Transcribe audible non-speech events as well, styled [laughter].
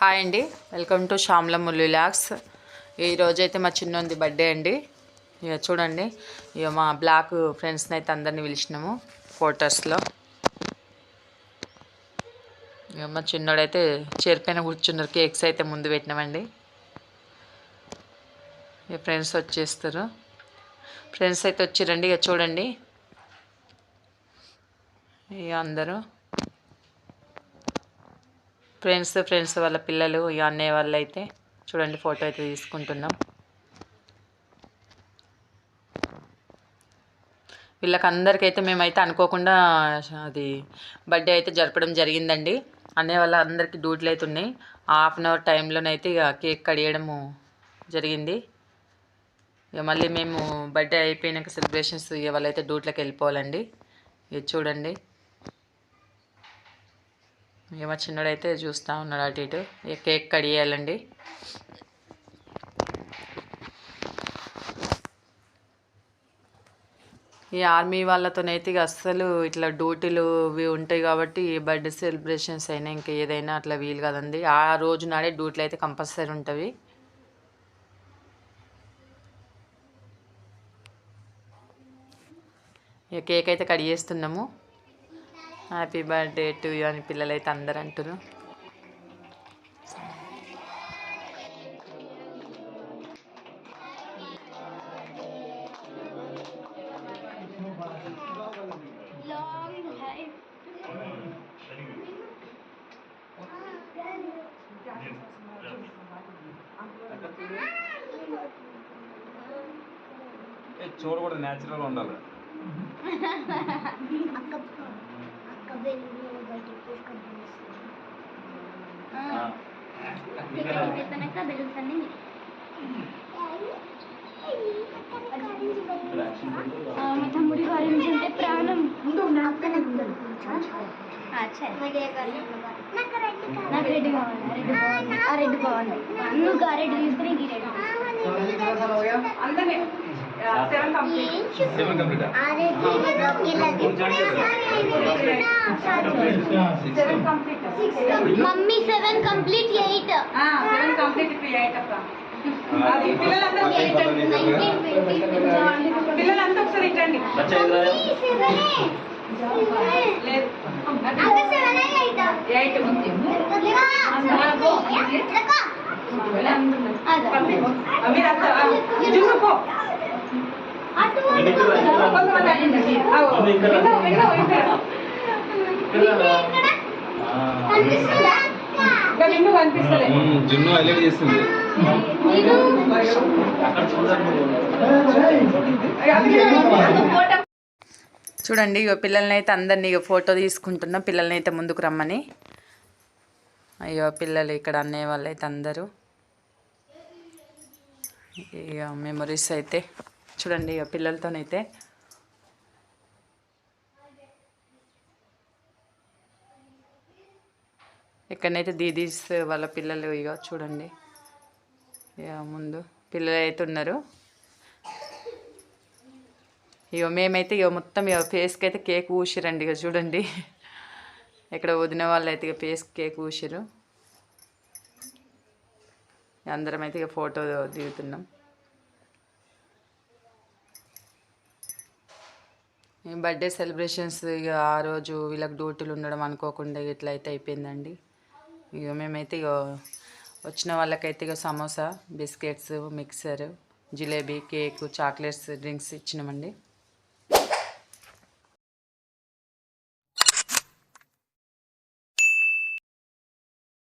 Hi అండి. Welcome to శ్యామ్లం ముల్లిలాక్స్ ఈరోజు అయితే మా చిన్నోంది బర్త్డే అండి. ఇక చూడండి. ఇక మా బ్లాక్ ఫ్రెండ్స్ని అయితే అందరిని పిలిచినాము ఫోటోస్లో. ఇక మా చిన్నోడైతే చేరిపోయిన కూర్చున్నారు. కేక్స్ అయితే ముందు పెట్టినామండి. ఇక ఫ్రెండ్స్ వచ్చేస్తారు. ఫ్రెండ్స్ అయితే వచ్చిరండి. ఇక చూడండి. ఇక అందరూ. ఫ్రెండ్స్ ఫ్రెండ్స్ వాళ్ళ పిల్లలు ఇక అన్నయ్య వాళ్ళు అయితే చూడండి ఫోటో అయితే తీసుకుంటున్నాం. వీళ్ళకందరికైతే మేమైతే అనుకోకుండా అది బర్త్డే అయితే జరపడం జరిగిందండి. అన్నయ్య వాళ్ళ అందరికీ డ్యూటీలు అయితే ఉన్నాయి. హాఫ్ అన్ అవర్ టైంలోనైతే ఇక కేక్ కడియడము జరిగింది. ఇక మళ్ళీ మేము బర్త్డే అయిపోయినాక సెలబ్రేషన్స్ ఇక వాళ్ళైతే డ్యూట్లోకి వెళ్ళిపోవాలండి. ఇది చూడండి. ఇక మా చిన్నోడైతే చూస్తూ ఉన్నాడు అటు ఇటు. ఇక కేక్ కడియాలండి ఈ ఆర్మీ వాళ్ళతోనైతే ఇక అస్సలు ఇట్లా డ్యూటీలు ఇవి ఉంటాయి కాబట్టి బర్త్డే సెలబ్రేషన్స్ అయినా ఇంకా ఏదైనా అట్లా వీలు కదండి. ఆ రోజు నాడే డ్యూటీలు అయితే కంపల్సరీ ఉంటుంది ఇక కేక్ అయితే కట్ చేస్తున్నాము. హ్యాపీ బర్త్డే టు యూ అని పిల్లలైతే అందరు అంటారు long life. ఏ చూడు కూడా న్యాచురల్ ఉండాలి [laughs] [laughs] పెట్టాక బెలూన్స్ అన్ని మా తమ్ముడి గురించి అంటే ప్రాణం నాకు రెడ్ కావాలి. రెడ్ బాగుంది నువ్వు రెడ్ తీసుకుని seven complete mummy seven complete eight seven complete eight అక్క పిల్లలంతా ఒకసారి ఇట్టండి లేదు ఎయిట్ మీరు అత్త చూసుకో జున్ను హైలైట్ చేస్తుంది చూడండి ఇక పిల్లల్ని అయితే అందరినీ ఇక ఫోటో తీసుకుంటున్నాం. పిల్లల్ని అయితే ముందుకు రమ్మని. అయ్యో పిల్లలు ఇక్కడ అన్నయ్య వాళ్ళు అయితే అందరూ. ఇక మెమరీస్ అయితే. చూడండి ఇక పిల్లలతోనైతే. ఎక్కడనైతే దీదీస్ వాళ్ళ పిల్లలు ఇక చూడండి. ఇక ముందు పిల్లలు అయితే ఉన్నారు. ఇక మేమైతే ఇక మొత్తం ఇక ఫేస్కి అయితే కేక్ ఊసిరండి ఇక చూడండి. ఇక్కడ వదిన వాళ్ళు అయితే ఇక ఫేస్ కేక్ ఊసిరు అందరం అయితే ఇక ఫోటో దిగుతున్నాం. బర్త్డే సెలబ్రేషన్స్ ఇక ఆ రోజు వీళ్ళకి డ్యూటీలు ఉండడం అనుకోకుండా ఇట్లా అయితే అయిపోయిందండి. ఇక మేమైతే ఇక వచ్చిన వాళ్ళకైతే ఇక samosa biscuits mixer jalebi cake chocolates drinks ఇచ్చినామండి.